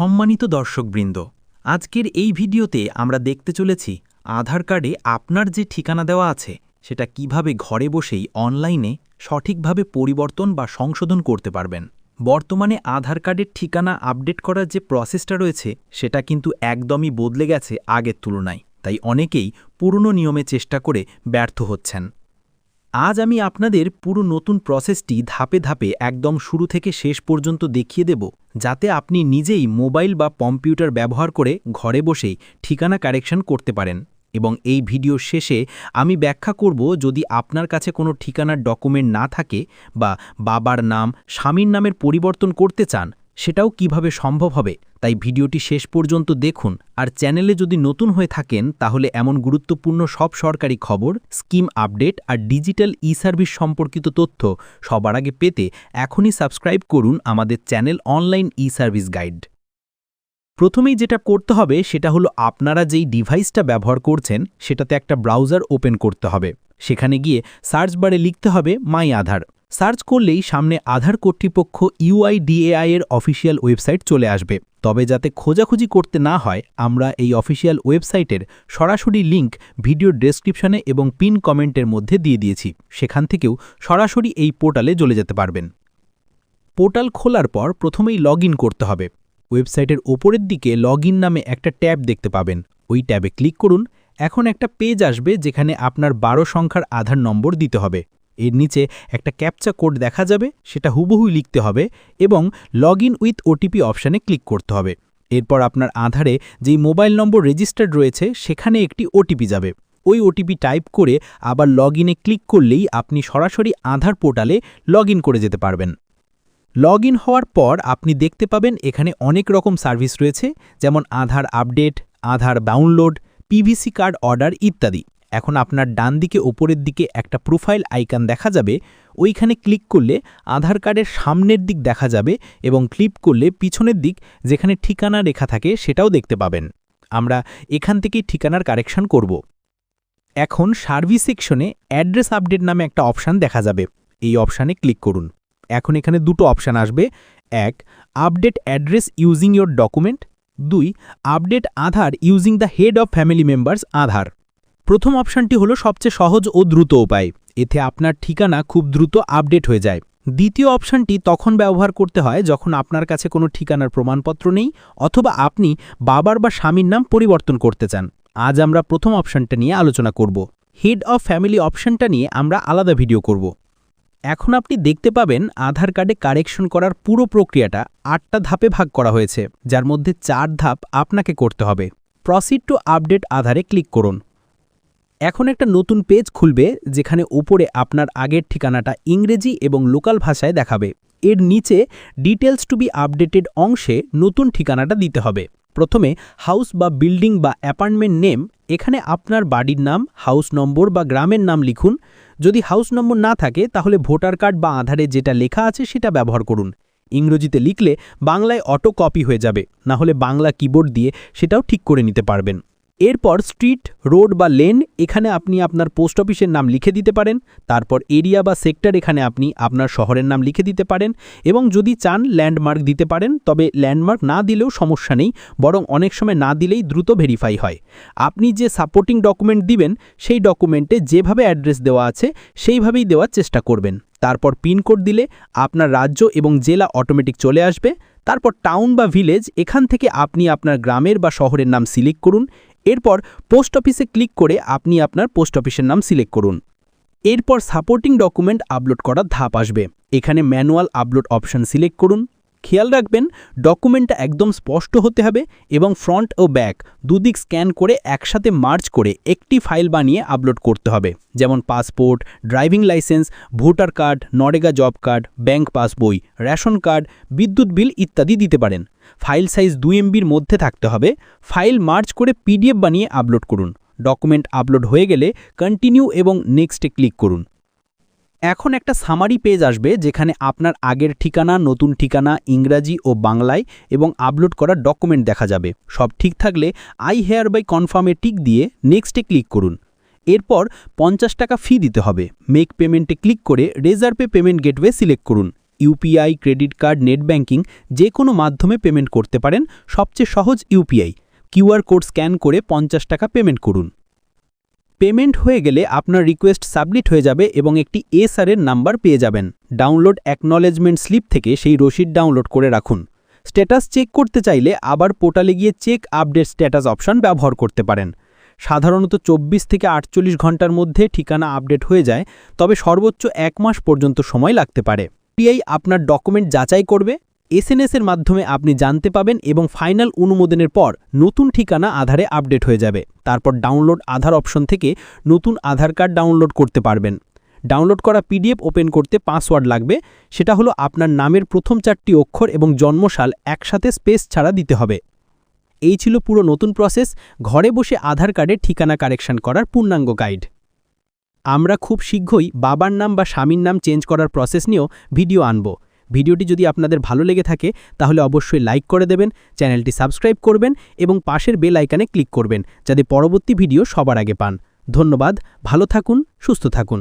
সম্মানিত দর্শকবৃন্দ, আজকের এই ভিডিওতে আমরা দেখতে চলেছি আধার কার্ডে আপনার যে ঠিকানা দেওয়া আছে, সেটা কীভাবে ঘরে বসেই অনলাইনে সঠিকভাবে পরিবর্তন বা সংশোধন করতে পারবেন। বর্তমানে আধার কার্ডের ঠিকানা আপডেট করার যে প্রসেসটা রয়েছে, সেটা কিন্তু একদমই বদলে গেছে আগের তুলনায়। তাই অনেকেই পুরনো নিয়মে চেষ্টা করে ব্যর্থ হচ্ছেন। আজ আমি আপনাদের পুরো নতুন প্রসেসটি ধাপে ধাপে একদম শুরু থেকে শেষ পর্যন্ত দেখিয়ে দেব, যাতে আপনি নিজেই মোবাইল বা কম্পিউটার ব্যবহার করে ঘরে বসেই ঠিকানা কারেকশন করতে পারেন। এবং এই ভিডিও শেষে আমি ব্যাখ্যা করব, যদি আপনার কাছে কোনো ঠিকানার ডকুমেন্ট না থাকে বা বাবার নাম, স্বামীর নামের পরিবর্তন করতে চান সেটাও কীভাবে সম্ভব হবে, তাই ভিডিওটি শেষ পর্যন্ত দেখুন। আর চ্যানেলে যদি নতুন হয়ে থাকেন, তাহলে এমন গুরুত্বপূর্ণ সব সরকারি খবর, স্কিম আপডেট আর ডিজিটাল ই সার্ভিস সম্পর্কিত তথ্য সবার আগে পেতে এখনই সাবস্ক্রাইব করুন আমাদের channel online e service guide. প্রথমেই যেটা করতে হবে, সেটা হলো আপনারা যেই ডিভাইসটা ব্যবহার করছেন, সেটাতে একটা ব্রাউজার ওপেন করতে হবে। সেখানে গিয়ে সার্চ বারে লিখতে হবে মাই আধার। সার্চ করলেই সামনে আধার কর্তৃপক্ষ ইউআইডিএআই এর অফিসিয়াল ওয়েবসাইট চলে আসবে। তবে যাতে খোঁজাখুঁজি করতে না হয়, আমরা এই অফিসিয়াল ওয়েবসাইটের সরাসরি লিংক ভিডিও ডেসক্রিপশনে এবং পিন কমেন্টের মধ্যে দিয়ে দিয়েছি। সেখান থেকেও সরাসরি এই পোর্টালে চলে যেতে পারবেন। পোর্টাল খোলার পর প্রথমেই লগ করতে হবে। ওয়েবসাইটের ওপরের দিকে লগ নামে একটা ট্যাব দেখতে পাবেন। ওই ট্যাবে ক্লিক করুন। এখন একটা পেজ আসবে যেখানে আপনার বারো সংখ্যার আধার নম্বর দিতে হবে। এর নিচে একটা ক্যাপচা কোড দেখা যাবে, সেটা হুবহু লিখতে হবে এবং লগ ইন উইথ ওটিপি অপশানে ক্লিক করতে হবে। এরপর আপনার আধারে যেই মোবাইল নম্বর রেজিস্টার্ড রয়েছে, সেখানে একটি ওটিপি যাবে। ওই ওটিপি টাইপ করে আবার লগ ইনে ক্লিক করলেই আপনি সরাসরি আধার পোর্টালে লগ করে যেতে পারবেন। লগ হওয়ার পর আপনি দেখতে পাবেন এখানে অনেক রকম সার্ভিস রয়েছে, যেমন Aadhaar update, Aadhaar download, PVC card order ইত্যাদি। এখন আপনার ডান দিকে ওপরের দিকে একটা প্রোফাইল আইকন দেখা যাবে। ওইখানে ক্লিক করলে আধার কার্ডের সামনের দিক দেখা যাবে এবং ক্লিক করলে পিছনের দিক যেখানে ঠিকানা রেখা থাকে সেটাও দেখতে পাবেন। আমরা এখান থেকেই ঠিকানার কারেকশন করব। এখন সার্ভিস সেকশনে অ্যাড্রেস আপডেট নামে একটা অপশান দেখা যাবে। এই অপশানে ক্লিক করুন। এখন এখানে দুটো অপশান আসবে। এক update address using your document দুই update Aadhaar using the head of family members Aadhaar. প্রথম অপশানটি হলো সবচেয়ে সহজ ও দ্রুত উপায়। এতে আপনার ঠিকানা খুব দ্রুত আপডেট হয়ে যায়। দ্বিতীয় অপশানটি তখন ব্যবহার করতে হয় যখন আপনার কাছে কোনো ঠিকানার প্রমাণপত্র নেই অথবা আপনি বাবার বা স্বামীর নাম পরিবর্তন করতে চান। আজ আমরা প্রথম অপশানটা নিয়ে আলোচনা করব। হেড অফ ফ্যামিলি অপশানটা নিয়ে আমরা আলাদা ভিডিও করব। এখন আপনি দেখতে পাবেন আধার কার্ডে কারেকশন করার পুরো প্রক্রিয়াটা আটটা ধাপে ভাগ করা হয়েছে, যার মধ্যে চার ধাপ আপনাকে করতে হবে। প্রসিড টু আপডেট আধারে ক্লিক করুন। এখন একটা নতুন পেজ খুলবে যেখানে ওপরে আপনার আগের ঠিকানাটা ইংরেজি এবং লোকাল ভাষায় দেখাবে। এর নিচে ডিটেলস টু বি আপডেটেড অংশে নতুন ঠিকানাটা দিতে হবে। প্রথমে হাউস বা বিল্ডিং বা অ্যাপার্টমেন্ট নেম এখানে আপনার বাড়ির নাম হাউস নম্বর বা গ্রামের নাম লিখুন। যদি হাউস নম্বর না থাকে, তাহলে ভোটার কার্ড বা আধারে যেটা লেখা আছে সেটা ব্যবহার করুন। ইংরেজিতে লিখলে বাংলায় অটো কপি হয়ে যাবে না হলে বাংলা কিবোর্ড দিয়ে সেটাও ঠিক করে নিতে পারবেন। এরপর স্ট্রিট, রোড বা লেন এখানে আপনি আপনার পোস্ট অফিসের নাম লিখে দিতে পারেন, তারপর এরিয়া বা সেক্টর এখানে আপনি আপনার শহরের নাম লিখে দিতে পারেন এবং যদি চান ল্যান্ডমার্ক দিতে পারেন, তবে ল্যান্ডমার্ক না দিলেও সমস্যা নেই, বরং অনেক সময় না দিলেই দ্রুত ভেরিফাই হয়। আপনি যে সাপোর্টিং ডকুমেন্ট দিবেন, সেই ডকুমেন্টে যেভাবে অ্যাড্রেস দেওয়া আছে, সেইভাবেই দেওয়ার চেষ্টা করবেন। তারপর পিনকোড দিলে আপনার রাজ্য এবং জেলা অটোমেটিক চলে আসবে। তারপর টাউন বা ভিলেজ, এখান থেকে আপনি আপনার গ্রামের বা শহরের নাম সিলেক্ট করুন এরপর পোস্ট অফিসে ক্লিক করে আপনি আপনার পোস্ট অফিসের নাম সিলেক্ট করুন। এরপর সাপোর্টিং ডকুমেন্ট আপলোড করার ধাপ আসবে। এখানে ম্যানুয়াল আপলোড অপশন সিলেক্ট করুন। খেয়াল রাখবেন, ডকুমেন্টটা একদম স্পষ্ট হতে হবে এবং ফ্রন্ট ও ব্যাক দুদিক স্ক্যান করে একসাথে মার্চ করে একটি ফাইল বানিয়ে আপলোড করতে হবে। যেমন passport, driving licence, voter card, NREGA job card, bank passbook, ration card, বিদ্যুৎ বিল ইত্যাদি দিতে পারেন। ফাইল সাইজ দুই এমবির মধ্যে থাকতে হবে। ফাইল মার্চ করে পিডিএফ বানিয়ে আপলোড করুন। ডকুমেন্ট আপলোড হয়ে গেলে কন্টিনিউ এবং নেক্সটে ক্লিক করুন। এখন একটা সামারি পেজ আসবে যেখানে আপনার আগের ঠিকানা, নতুন ঠিকানা, ইংরাজি ও বাংলায় এবং আপলোড করা ডকুমেন্ট দেখা যাবে। সব ঠিক থাকলে আই হেয়ার বাই কনফার্মে টিক দিয়ে নেক্সটে ক্লিক করুন। এরপর পঞ্চাশ টাকা ফি দিতে হবে। মেক পেমেন্টে ক্লিক করে Razorpay payment gateway select করুন। UPI credit card net banking যে কোনো মাধ্যমে পেমেন্ট করতে পারেন। সবচেয়ে সহজ ইউপিআই কিউআর কোড স্ক্যান করে পঞ্চাশ টাকা পেমেন্ট করুন। পেমেন্ট হয়ে গেলে আপনার রিকোয়েস্ট সাবমিট হয়ে যাবে এবং একটি এসআরের নাম্বার পেয়ে যাবেন। ডাউনলোড অ্যাকনলেজমেন্ট স্লিপ থেকে সেই রসিদ ডাউনলোড করে রাখুন। স্ট্যাটাস চেক করতে চাইলে আবার পোর্টালে গিয়ে চেক আপডেট স্ট্যাটাস অপশন ব্যবহার করতে পারেন। সাধারণত চব্বিশ থেকে আটচল্লিশ ঘণ্টার মধ্যে ঠিকানা আপডেট হয়ে যায়, তবে সর্বোচ্চ এক মাস পর্যন্ত সময় লাগতে পারে। পিআই আপনার ডকুমেন্ট যাচাই করবে এসএনএস এর মাধ্যমে আপনি জানতে পাবেন এবং ফাইনাল অনুমোদনের পর নতুন ঠিকানা আধারে আপডেট হয়ে যাবে। তারপর ডাউনলোড আধার অপশন থেকে নতুন আধার কার্ড ডাউনলোড করতে পারবেন। ডাউনলোড করা পিডিএফ ওপেন করতে পাসওয়ার্ড লাগবে। সেটা হলো আপনার নামের প্রথম চারটি অক্ষর এবং জন্মসাল একসাথে স্পেস ছাড়া দিতে হবে। এই ছিল পুরো নতুন প্রসেস। ঘরে বসে আধার কার্ডের ঠিকানা কারেকশন করার পূর্ণাঙ্গ গাইড। আমরা খুব শীঘ্রই বাবার নাম বা স্বামীর নাম চেঞ্জ করার প্রসেস নিয়েও ভিডিও আনব। ভিডিওটি যদি আপনাদের ভালো লেগে থাকে, তাহলে অবশ্যই লাইক করে দেবেন, চ্যানেলটি সাবস্ক্রাইব করবেন এবং পাশের বেল আইকানে ক্লিক করবেন, যাতে পরবর্তী ভিডিও সবার আগে পান। ধন্যবাদ, ভালো থাকুন, সুস্থ থাকুন।